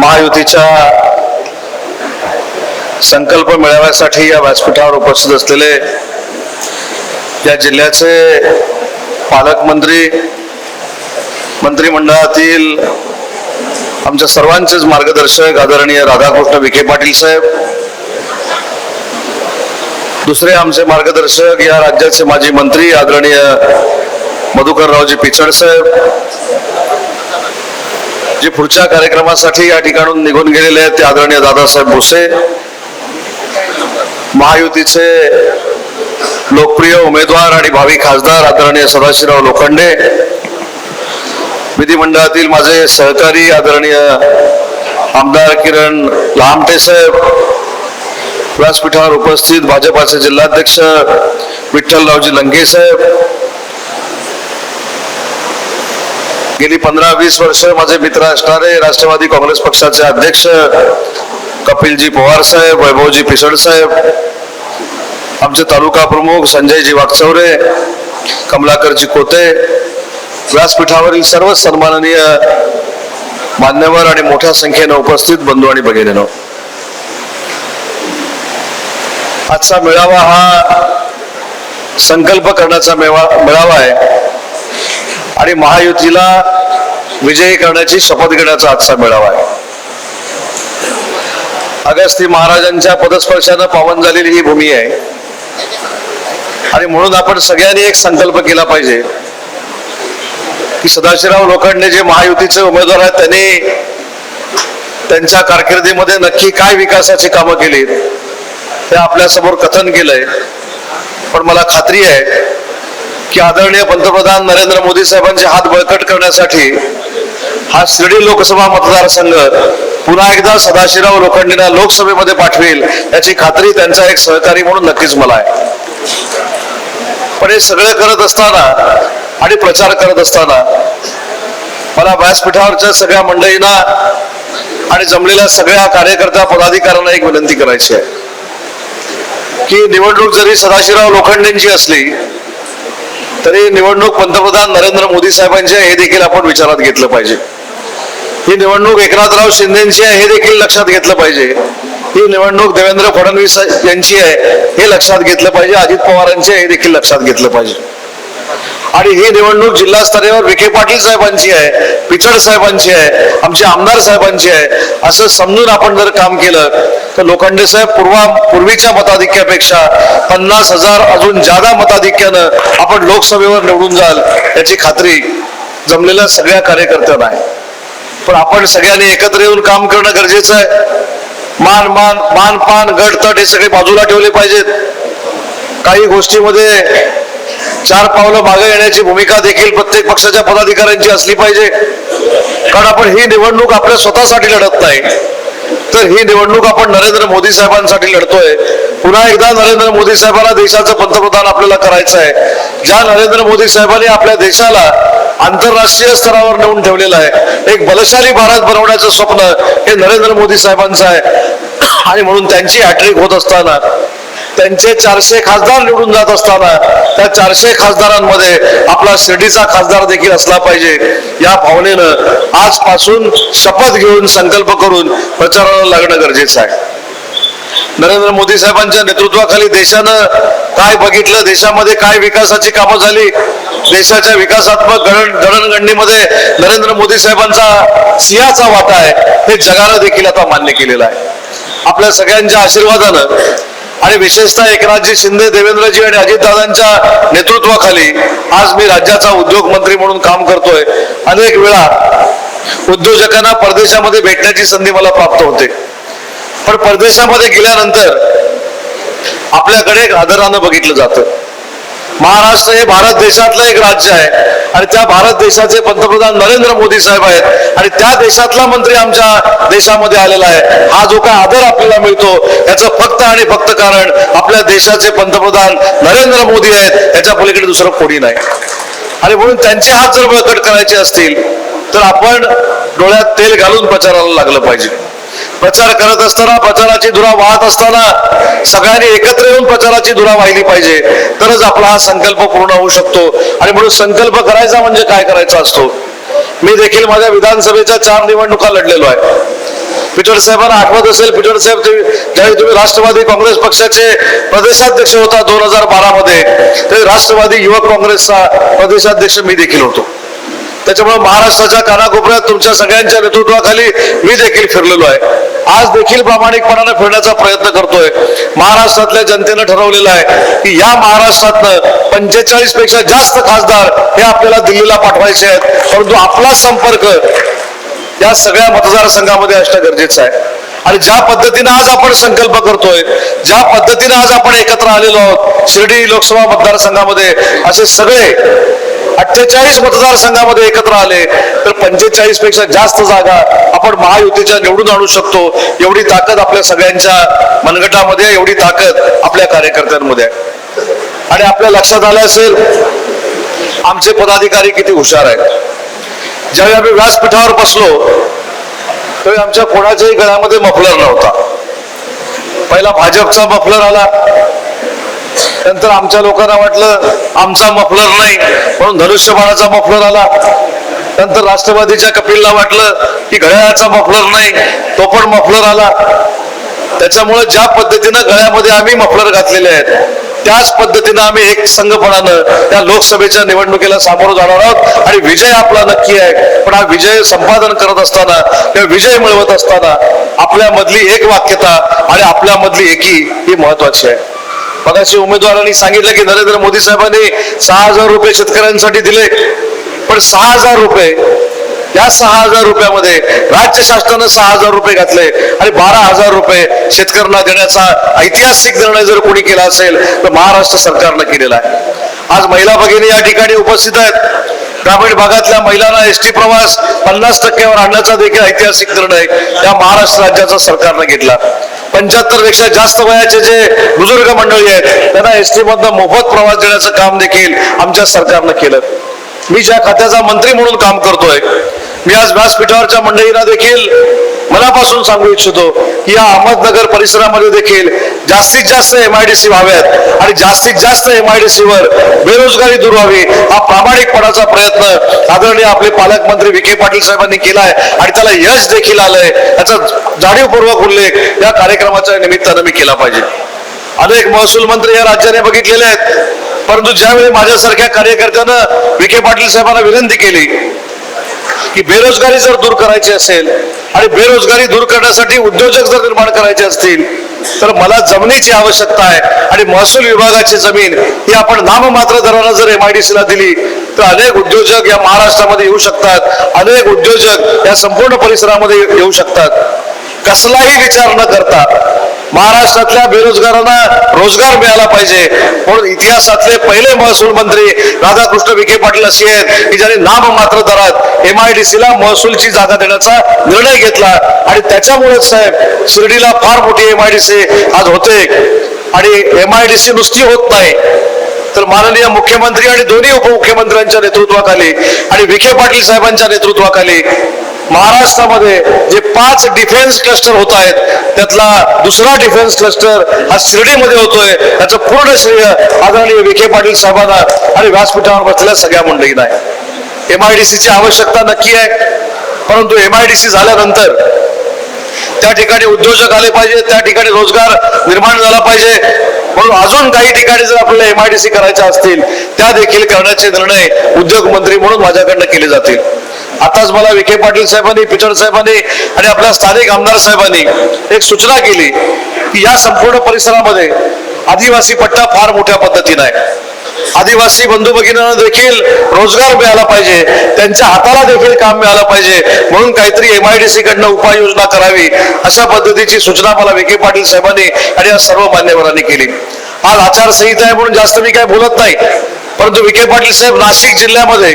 महायुतीच्या संकल्प मेळाव्यासाठी या व्यासपीठावर उपस्थित असलेले या जिल्ह्याचे पालकमंत्री मंत्रिमंडळातील आमच्या सर्वांचेच मार्गदर्शक आदरणीय राधाकृष्ण विखे पाटील साहेब दुसरे आमचे मार्गदर्शक या राज्याचे माजी मंत्री आदरणीय मधुकररावजी पिचड साहेब जे पुढच्या कार्यक्रमासाठी या ठिकाणून निघून गेलेले आहेत ते आदरणीय दादासाहेब भुसे महायुतीचे लोकप्रिय उमेदवार आणि भावी खासदार आदरणीय सदाशिवराव लोखंडे विधिमंडळातील माझे सहकारी आदरणीय आमदार किरण लामटे साहेब व्यासपीठावर उपस्थित भाजपाचे जिल्हाध्यक्ष विठ्ठलरावजी लंके साहेब गेली पंधरा वीस वर्ष माझे मित्र असणारे राष्ट्रवादी काँग्रेस पक्षाचे अध्यक्ष कपिलजी पवार साहेब वैभवजी पिसड साहेब आमचे तालुका प्रमुख संजयजी वागचौरे कमलाकरजी कोते व्यासपीठावरील सर्व सन्माननीय मान्यवर आणि मोठ्या संख्येनं उपस्थित बंधू आणि भगिनीनो. आजचा मेळावा हा संकल्प करण्याचा मेवा मेळावा आहे. आणि महायुतीला विजयी करण्याची शपथ घेण्याचा आजचा मेळावा आहे. अगस्ती महाराजांच्या पदस्पर्शानं पावन झालेली ही भूमी आहे. आणि म्हणून आपण सगळ्यांनी एक संकल्प केला पाहिजे की सदाशिवराव लोखंडे जे महायुतीचे उमेदवार आहेत त्यांनी त्यांच्या कारकिर्दीमध्ये नक्की काय विकासाची कामं केली ते आपल्यासमोर कथन केलंय. पण मला खात्री आहे की आदरणीय पंतप्रधान नरेंद्र मोदी साहेबांचे हात बळकट करण्यासाठी हा शिर्डी लोकसभा मतदारसंघ पुन्हा एकदा सदाशिवराव लोखंडेंना लोकसभेमध्ये पाठवेल याची खात्री त्यांचा एक सहकारी म्हणून नक्कीच मला आहे. पण हे सगळं करत असताना आणि प्रचार करत असताना मला व्यासपीठावरच्या सगळ्या मंडळींना आणि जमलेल्या सगळ्या कार्यकर्त्या पदाधिकाऱ्यांना एक विनंती करायची आहे. की निवडणूक जरी सदाशिवराव लोखंडेंची असली तरी निवडणूक पंतप्रधान नरेंद्र मोदी साहेबांची आहे हे देखील आपण विचारात घेतलं पाहिजे. ही निवडणूक एकनाथराव शिंदेची आहे हे देखील लक्षात घेतलं पाहिजे. ही निवडणूक देवेंद्र फडणवीस यांची आहे हे लक्षात घेतलं पाहिजे. अजित पवारांची आहे हे देखील लक्षात घेतलं पाहिजे. आणि ही निवडणूक जिल्हा स्तरावर विखे पाटील साहेबांची आहे पिचड साहेबांची आहे आमचे आमदार साहेबांची आहे असं समजून आपण जर काम केलं तर लोखंडे साहेब पूर्वा पूर्वीच्या मताधिक्यापेक्षा पन्नास हजार अजून जादा मताधिक्यानं आपण लोकसभेवर निवडून जाल याची खात्री जमलेल्या सगळ्या कार्यकर्त्यांना आहे. पण आपण सगळ्यांनी एकत्र येऊन काम करणं गरजेचं आहे. मान मान मान पान गट तट हे सगळे बाजूला ठेवले पाहिजेत. काही गोष्टीमध्ये चार पावलं मागे येण्याची भूमिका देखील प्रत्येक पक्षाच्या पदाधिकाऱ्यांची असली पाहिजे. कारण आपण ही निवडणूक आपल्या स्वतःसाठी लढत नाही. तर ही निवडणूक आपण नरेंद्र मोदी साहेबांसाठी लढतोय. पुन्हा एकदा नरेंद्र मोदी साहेबांना देशाचं पंतप्रधान आपल्याला करायचं आहे ज्या नरेंद्र मोदी साहेबांनी आपल्या देशाला आंतरराष्ट्रीय स्तरावर नेऊन ठेवलेलं आहे एक बलशाली भारत बनवण्याचं स्वप्न हे नरेंद्र मोदी साहेबांचं आहे. आणि म्हणून त्यांची हॅट्रिक होत असताना त्यांचे चारशे खासदार निवडून जात असताना त्या चारशे खासदारांमध्ये आपला शिर्डीचा खासदार देखील असला पाहिजे. या भावनेनं आजपासून शपथ घेऊन संकल्प करून प्रचाराला लागणं गरजेचं आहे. नरेंद्र मोदी साहेबांच्या नेतृत्वाखाली देशानं काय बघितलं देशामध्ये काय विकासाची कामं झाली देशाच्या विकासात्मक गणन गणनगणनीमध्ये नरेंद्र मोदी साहेबांचा सिंहाचा वाटा आहे हे जगानं देखील आता मान्य केलेलं आहे. आपल्या सगळ्यांच्या आशीर्वादानं आणि विशेषतः एकनाथजी शिंदे देवेंद्रजी आणि अजितदादांच्या नेतृत्वाखाली आज मी राज्याचा उद्योग मंत्री म्हणून काम करतोय. अनेक वेळा उद्योजकांना परदेशामध्ये भेटण्याची संधी मला प्राप्त होते. पण परदेशामध्ये गेल्यानंतर आपल्याकडे एक आदरानं बघितलं जातं. महाराष्ट्र हे भारत देशातलं एक राज्य आहे. आणि त्या भारत देशाचे पंतप्रधान नरेंद्र मोदी साहेब आहेत. आणि त्या देशातला मंत्री आमच्या देशामध्ये आलेला आहे. हा जो काय आदर आपल्याला मिळतो याचं फक्त आणि फक्त कारण आपल्या देशाचे पंतप्रधान नरेंद्र मोदी आहेत. याच्या पलीकडे दुसरं कोणी नाही. आणि म्हणून त्यांचे हात जर बळकट करायचे असतील तर आपण डोळ्यात तेल घालून प्रचाराला लागलं पाहिजे. प्रचार करत असताना प्रचाराची धुरा वाहत असताना सगळ्यांनी एकत्र येऊन प्रचाराची धुरा वाहिली पाहिजे. तरच आपला हा संकल्प पूर्ण होऊ शकतो. आणि म्हणून संकल्प करायचा म्हणजे काय करायचा असतो? मी देखील माझ्या विधानसभेच्या चार निवडणुका लढलेलो आहे. पिटर साहेबांना आठवत असेल पिटर साहेब त्यावेळी ज्यावेळी तुम्ही राष्ट्रवादी काँग्रेस पक्षाचे प्रदेशाध्यक्ष होता दोन हजार बारा मध्ये ते राष्ट्रवादी युवक काँग्रेसचा प्रदेशाध्यक्ष मी देखील होतो. त्याच्यामुळे महाराष्ट्राच्या कानाकोपऱ्यात तुमच्या सगळ्यांच्या नेतृत्वाखाली मी देखील फिरलेलो आहे. आज देखील प्रामाणिकपणाने फिरण्याचा प्रयत्न करतोय. महाराष्ट्रातल्या जनतेनं ठरवलेलं आहे की या महाराष्ट्रातनं पंचेचाळीसपेक्षा जास्त खासदार हे आपल्याला दिल्लीला पाठवायचे आहेत. परंतु आपला संपर्क या सगळ्या मतदारसंघामध्ये असणं गरजेचं आहे. आणि ज्या पद्धतीनं आज आपण संकल्प करतोय ज्या पद्धतीनं आज आपण एकत्र आलेलो आहोत शिर्डी लोकसभा मतदारसंघामध्ये असे सगळे अठ्ठेचाळीस मतदारसंघामध्ये एकत्र आले तर पंचेचाळीसपेक्षा जास्त जागा आपण महायुतीच्या निवडून आणू शकतो. एवढी ताकद आपल्या सगळ्यांच्या मनगटामध्ये एवढी ताकद आपल्या कार्यकर्त्यांमध्ये आहे. आणि आपल्या लक्षात आलं असेल आमचे पदाधिकारी किती हुशार आहेत. ज्यावेळी आम्ही व्यासपीठावर बसलो त्यावेळी आमच्या कोणाच्याही गळ्यामध्ये मफलर नव्हता. पहिला भाजपचा मफलर आला नंतर आमच्या लोकांना वाटलं आमचा मफलर नाही म्हणून धनुष्यबाणाचा मफलर आला. नंतर राष्ट्रवादीच्या कपिलला वाटलं की घड्याळाचा मफलर नाही तो पण मफलर आला. त्याच्यामुळे ज्या पद्धतीनं गळ्यामध्ये आम्ही मफलर घातलेले आहेत त्याच पद्धतीनं आम्ही एक संघपणानं त्या लोकसभेच्या निवडणुकीला सामोरं जाणार आहोत. आणि विजय आपला नक्की आहे पण हा विजय संपादन करत असताना किंवा विजय मिळवत असताना आपल्यामधली एक वाक्यता आणि आपल्यामधली एकी ही महत्वाची आहे. मगाशी उमेदवारांनी सांगितलं की नरेंद्र मोदी साहेबांनी सहा हजार रुपये शेतकऱ्यांसाठी दिले. पण सहा हजार रुपये या सहा हजार रुपयामध्ये राज्य शासनानं सहा हजार रुपये घातले आणि बारा हजार रुपये शेतकऱ्यांना देण्याचा ऐतिहासिक निर्णय जर कोणी केला असेल तर महाराष्ट्र सरकारनं केलेला आहे. आज महिला भगिनी या ठिकाणी उपस्थित आहेत. ग्रामीण भागातल्या महिलांना एस टी प्रवास पन्नास टक्क्यावर आणण्याचा देखील ऐतिहासिक निर्णय या महाराष्ट्र राज्याचा सरकारनं घेतला. पंच्याहत्तरपेक्षा जास्त वयाचे जे बुजुर्ग मंडळी आहेत त्यांना एस टी मधनं मोफत प्रवास देण्याचं काम देखील आमच्या सरकारनं केलं. मी ज्या खात्याचा मंत्री म्हणून काम करतोय मी आज व्यासपीठावरच्या मंडळींना देखील मनापासून सांगू इच्छितो की या अहमदनगर परिसरामध्ये देखील जास्तीत जास्त एम आय डी सी व्हाव्यात आणि जास्तीत जास्त एम आय डी वर बेरोजगारी दूर व्हावी हा प्रामाणिकपणाचा प्रयत्न आदरणीय आपले पालकमंत्री विखे पाटील साहेबांनी केलाय आणि त्याला यश देखील आलंय. याचा जाणीवपूर्वक उल्लेख या कार्यक्रमाच्या निमित्तानं मी केला पाहिजे. अनेक महसूल मंत्री या राज्याने बघितलेले आहेत. परंतु ज्यावेळी माझ्यासारख्या कार्यकर्त्यानं विखे पाटील साहेबांना विनंती केली की बेरोजगारी जर दूर करायची असेल आणि बेरोजगारी दूर करण्यासाठी उद्योजक जर निर्माण करायचे असतील तर मला जमिनीची आवश्यकता आहे आणि महसूल विभागाची जमीन ही आपण नाममात्र दराला जर एम आय डी ला दिली तर अनेक उद्योजक या महाराष्ट्रामध्ये येऊ शकतात. अनेक उद्योजक या संपूर्ण परिसरामध्ये येऊ शकतात. कसलाही विचार न करता महाराष्ट्रातल्या बेरोजगारांना रोजगार मिळाला पाहिजे. म्हणून इतिहासातले पहिले महसूल मंत्री राधाकृष्ण विखे पाटील असे आहेत की ज्यांनी नाममात्र दरात एमआयडीसी ला महसूलची जागा देण्याचा निर्णय घेतला. आणि त्याच्यामुळेच साहेब शिर्डीला फार मोठी एमआयडीसी आज होते आणि एमआयडीसी नुसती होत नाही. तर माननीय मुख्यमंत्री आणि दोन्ही उपमुख्यमंत्र्यांच्या नेतृत्वाखाली आणि विखे पाटील साहेबांच्या नेतृत्वाखाली महाराष्ट्रामध्ये जे पाच डिफेन्स क्लस्टर होत आहेत त्यातला दुसरा डिफेन्स क्लस्टर हा शिर्डीमध्ये होतोय. त्याचं पूर्ण श्रेय आदरणीय विखे पाटील साहेबांना आणि व्यासपीठावर बसलेल्या सगळ्या मंडळींना आहे. एमआयडीसीची आवश्यकता नक्की आहे. परंतु एमआयडीसी झाल्यानंतर त्या ठिकाणी उद्योजक आले पाहिजे त्या ठिकाणी रोजगार निर्माण झाला पाहिजे. म्हणून अजून काही ठिकाणी जर आपल्याला एमआयडीसी करायच्या असतील त्या देखील करण्याचे निर्णय उद्योग मंत्री म्हणून माझ्याकडनं केले जातील. आताच मला विखे पाटील साहेबांनी पिचड साहेबांनी आणि आपल्या स्थानिक आमदार साहेबांनी एक सूचना केली की या संपूर्ण परिसरामध्ये आदिवासी पट्टा फार मोठ्या पद्धतीनं आहे. आदिवासी बंधू भगिनींना देखील रोजगार मिळाला पाहिजे. त्यांच्या हाताला देखील काम मिळालं पाहिजे. म्हणून काहीतरी एमआयडीसी कडनं उपाययोजना करावी अशा पद्धतीची सूचना मला विखे पाटील साहेबांनी आणि या सर्व मान्यवरांनी केली. आज आचारसंहिता आहे म्हणून जास्त मी काय बोलत नाही. परंतु विखे पाटील साहेब नाशिक जिल्ह्यामध्ये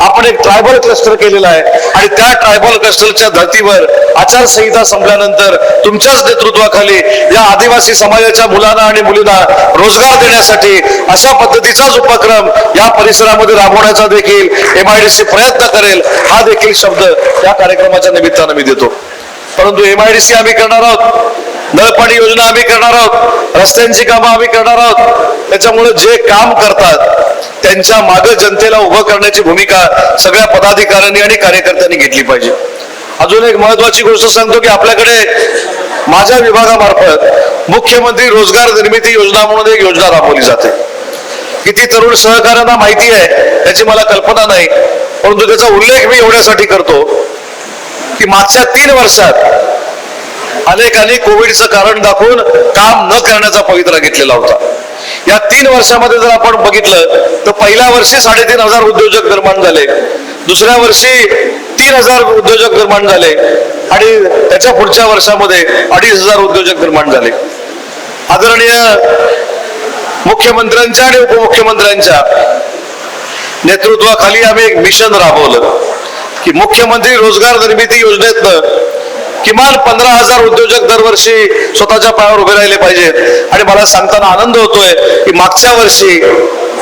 आपण एक ट्रायबल क्लस्टर केलेला आहे आणि त्या ट्रायबल क्लस्टरच्या धर्तीवर आचारसंहिता संपल्यानंतर तुमच्याच नेतृत्वाखाली या आदिवासी समाजाच्या मुलांना आणि मुलींना रोजगार देण्यासाठी अशा पद्धतीचाच उपक्रम या परिसरामध्ये राबवण्याचा देखील एमआयडीसी प्रयत्न करेल हा देखील शब्द या कार्यक्रमाच्या निमित्तानं मी देतो. परंतु एमआयडीसी आम्ही करणार आहोत. नळपाणी योजना आम्ही करणार आहोत. रस्त्यांची कामं आम्ही करणार आहोत. त्याच्यामुळे जे काम करतात त्यांच्या मागे जनतेला उभं करण्याची भूमिका सगळ्या पदाधिकाऱ्यांनी आणि कार्यकर्त्यांनी घेतली पाहिजे. अजून एक महत्वाची गोष्ट सांगतो की आपल्याकडे माझ्या विभागामार्फत मुख्यमंत्री रोजगार निर्मिती योजना म्हणून एक योजना राबवली जाते. किती तरुण सहकार्यांना माहिती आहे याची मला कल्पना नाही. परंतु त्याचा उल्लेख मी एवढ्यासाठी करतो की मागच्या तीन वर्षात अनेकांनी कोविडचं कारण दाखवून काम न करण्याचा पवित्रा घेतलेला होता. या तीन वर्षामध्ये जर आपण बघितलं तर पहिल्या वर्षी साडेतीन हजार उद्योजक निर्माण झाले. दुसऱ्या वर्षी तीन हजार उद्योजक निर्माण झाले. आणि त्याच्या पुढच्या वर्षामध्ये अडीच हजार उद्योजक निर्माण झाले. आदरणीय मुख्यमंत्र्यांच्या आणि उपमुख्यमंत्र्यांच्या नेतृत्वाखाली आम्ही एक मिशन राबवलं की मुख्यमंत्री रोजगार निर्मिती योजनेतनं किमान पंधरा हजार उद्योजक दरवर्षी स्वतःच्या पायावर उभे राहिले पाहिजेत. आणि मला सांगताना आनंद होतोय की मागच्या वर्षी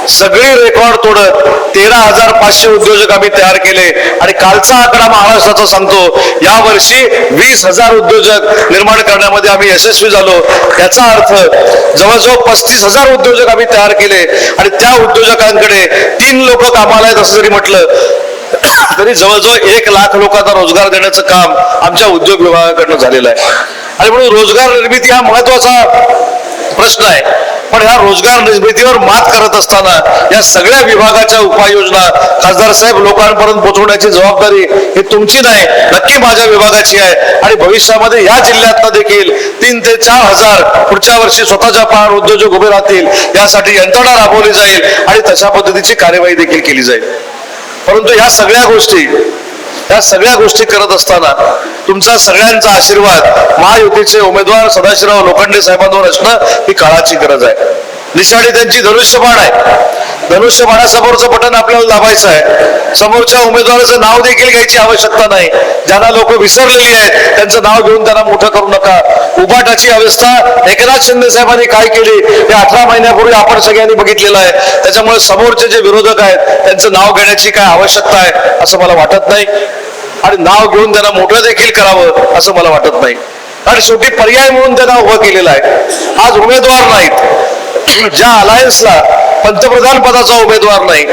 सगळी रेकॉर्ड तोडत तेरा हजार पाचशे उद्योजक आम्ही तयार केले. आणि कालचा आकडा महाराष्ट्राचा सांगतो या वर्षी वीस हजार उद्योजक निर्माण करण्यामध्ये आम्ही यशस्वी झालो. याचा अर्थ जवळजवळ पस्तीस हजार उद्योजक आम्ही तयार केले. आणि त्या उद्योजकांकडे तीन लोक कामाला आहेत असं जरी म्हटलं तरी जवळजवळ एक लाख लोकांना रोजगार देण्याचं काम आमच्या उद्योग विभागाकडनं झालेलं आहे. आणि म्हणून रोजगार निर्मिती हा महत्त्वाचा प्रश्न आहे. पण ह्या रोजगार निर्मितीवर मात करत असताना या सगळ्या विभागाच्या उपाययोजना खासदार साहेब लोकांपर्यंत पोहोचवण्याची जबाबदारी ही तुमची नाही नक्की माझ्या विभागाची आहे. आणि भविष्यामध्ये या जिल्ह्यातनं देखील तीन ते चार हजार पुढच्या वर्षी स्वतःच्या पायावर उद्योजक उभे राहतील. यासाठी यंत्रणा राबवली जाईल आणि तशा पद्धतीची कार्यवाही देखील केली जाईल. परंतु ह्या सगळ्या गोष्टी या सगळ्या गोष्टी करत असताना तुमचा सगळ्यांचा आशीर्वाद महायुतीचे उमेदवार सदाशिवराव लोखंडे साहेबांवर असणं ही काळाची गरज आहे. निशाणी त्यांची धनुष्यबाण आहे. धनुष्यबाणासमोरचं बटन आपल्याला दाबायचं आहे. समोरच्या उमेदवाराचं नाव देखील घ्यायची आवश्यकता नाही. ज्यांना लोक विसरलेली आहेत त्यांचं नाव घेऊन त्यांना मोठं करू नका. उपाटाची अवस्था एकनाथ शिंदे साहेबांनी काय केली हे अठरा महिन्यापूर्वी आपण सगळ्यांनी बघितलेलं आहे. त्याच्यामुळे समोरचे जे विरोधक आहेत त्यांचं नाव घेण्याची काय आवश्यकता आहे असं मला वाटत नाही. आणि नाव घेऊन त्यांना मोठं देखील करावं असं मला वाटत नाही. कारण शेवटी पर्याय म्हणून त्यांना उभं केलेलं आहे. आज उमेदवार नाहीत. ज्या अलायन्सला पंतप्रधान पदाचा उमेदवार नाही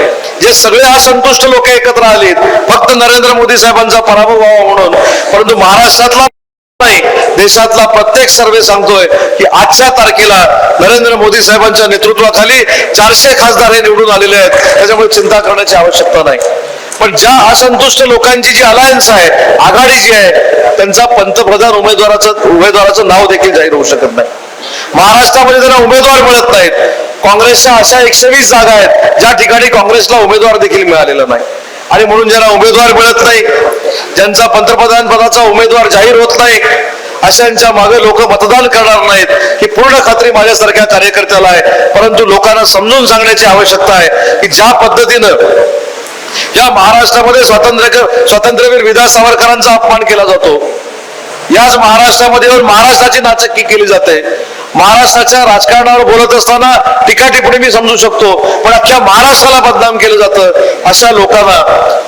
जे सगळे असंतुष्ट लोक एकत्र आलेत फक्त नरेंद्र मोदी साहेबांचा पराभव व्हावा म्हणून परंतु महाराष्ट्रातला नाही देशातला प्रत्येक सर्वे सांगतोय की आजच्या तारखेला नरेंद्र मोदी साहेबांच्या नेतृत्वाखाली चारशे खासदार हे निवडून आलेले आहेत. त्याच्यामुळे चिंता करण्याची आवश्यकता नाही. पण ज्या असंतुष्ट लोकांची जी अलायन्स आहे आघाडी जी आहे त्यांचा पंतप्रधान उमेदवाराचं उमेदवाराचं नाव देखील जाहीर होऊ शकत नाही. महाराष्ट्रामध्ये त्यांना उमेदवार मिळत नाहीत. काँग्रेसच्या अशा एकशे वीस जागा आहेत ज्या ठिकाणी काँग्रेसला उमेदवार देखील मिळालेला नाही. आणि म्हणून ज्यांना उमेदवार मिळत नाही ज्यांचा पंतप्रधान पदाचा उमेदवार जाहीर होत नाही अशांच्या मागे लोक मतदान करणार नाहीत ही पूर्ण खात्री माझ्यासारख्या कार्यकर्त्याला आहे. परंतु लोकांना समजून सांगण्याची आवश्यकता आहे की ज्या पद्धतीनं या महाराष्ट्रामध्ये स्वातंत्र्य स्वातंत्र्यवीर विदा सावरकरांचा अपमान केला जातो. याच महाराष्ट्रामध्ये महाराष्ट्राची नाचक्की केली जाते. महाराष्ट्राच्या राजकारणावर बोलत असताना टीका टिप्पणी मी समजू शकतो पण अख्ख्या महाराष्ट्राला बदनाम केलं जातं अशा लोकांना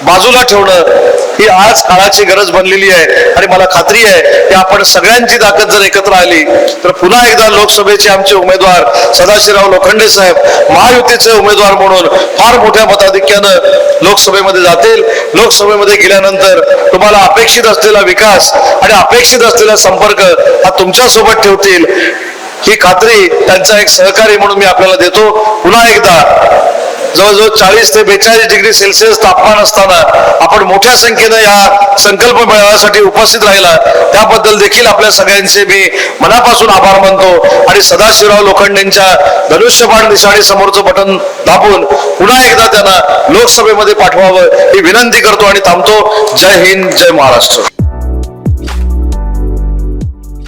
बाजूला ठेवणं ही आज काळाची गरज बनलेली आहे आणि मला खात्री आहे की आपण सगळ्यांची ताकद जर एकत्र आली तर पुन्हा एकदा लोकसभेचे आमचे उमेदवार सदाशिवराव लोखंडे साहेब महायुतीचे उमेदवार म्हणून फार मोठ्या मताधिक्यानं लोकसभेमध्ये जातील. लोकसभेमध्ये गेल्यानंतर तुम्हाला अपेक्षित असलेला विकास आणि अपेक्षित असलेला संपर्क हा तुमच्यासोबत ठेवतील. ही खात्री त्यांचा एक सहकारी म्हणून मी आपल्याला देतो. पुन्हा एकदा जवळजवळ चाळीस ते बेचाळीस डिग्री सेल्सिअस तापमान असताना आपण मोठ्या संख्येनं या संकल्प मेळाव्यासाठी उपस्थित राहिला. त्याबद्दल देखील आपल्या सगळ्यांचे मी मनापासून आभार मानतो आणि सदाशिवराव लोखंडेंच्या धनुष्यबाण निशाणी समोरचं बटन दाबून पुन्हा एकदा त्यांना लोकसभेमध्ये पाठवावं ही विनंती करतो आणि थांबतो. जय हिंद जय महाराष्ट्र.